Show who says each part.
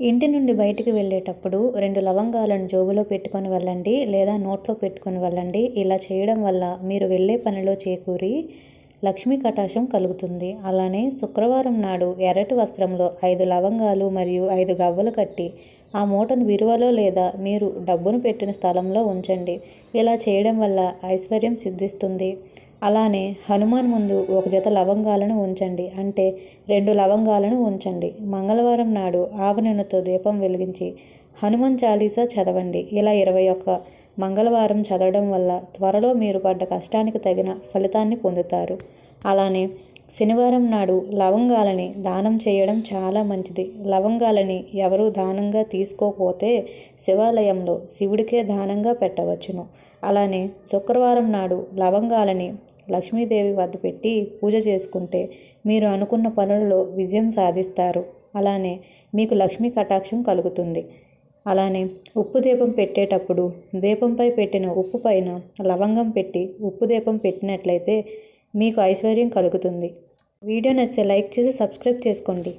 Speaker 1: ఇంటి నుండి బయటికి వెళ్ళేటప్పుడు రెండు లవంగాలను జోబులో పెట్టుకొని వెళ్ళండి లేదా నోట్లో పెట్టుకొని వెళ్ళండి. ఇలా చేయడం వల్ల మీరు వెళ్ళే పనిలో చేకూరి లక్ష్మీ కటాశం కలుగుతుంది. అలానే శుక్రవారం నాడు ఎర్రటి వస్త్రంలో ఐదు లవంగాలు మరియు ఐదు గవ్వలు కట్టి ఆ మూటను విరువలో లేదా మీరు డబ్బును పెట్టిన స్థలంలో ఉంచండి. ఇలా చేయడం వల్ల ఐశ్వర్యం సిద్ధిస్తుంది. అలానే హనుమాన్ ముందు ఒక జత లవంగాలను ఉంచండి. అంటే రెండు లవంగాలను ఉంచండి. మంగళవారం నాడు ఆవనెనతో దీపం వెలిగించి హనుమాన్ చాలీసా చదవండి. ఇలా ఇరవై ఒక్క మంగళవారం చదవడం వల్ల త్వరలో మీరు పడ్డ కష్టానికి తగిన ఫలితాన్ని పొందుతారు. అలానే శనివారం నాడు లవంగాలని దానం చేయడం చాలా మంచిది. లవంగాలని ఎవరు దానంగా తీసుకోకపోతే శివాలయంలో శివుడికే దానంగా పెట్టవచ్చును. అలానే శుక్రవారం నాడు లవంగాలని లక్ష్మీదేవి వద్ద పెట్టి పూజ చేసుకుంటే మీరు అనుకున్న పనులలో విజయం సాధిస్తారు. అలానే మీకు లక్ష్మీ కటాక్షం కలుగుతుంది. అలానే ఉప్పు దీపం పెట్టేటప్పుడు దీపంపై పెట్టిన ఉప్పు పైన లవంగం పెట్టి ఉప్పు దీపం పెట్టినట్లయితే మీకు ఐశ్వర్యం కలుగుతుంది. వీడియో నచ్చితే లైక్ చేసి సబ్స్క్రైబ్ చేసుకోండి.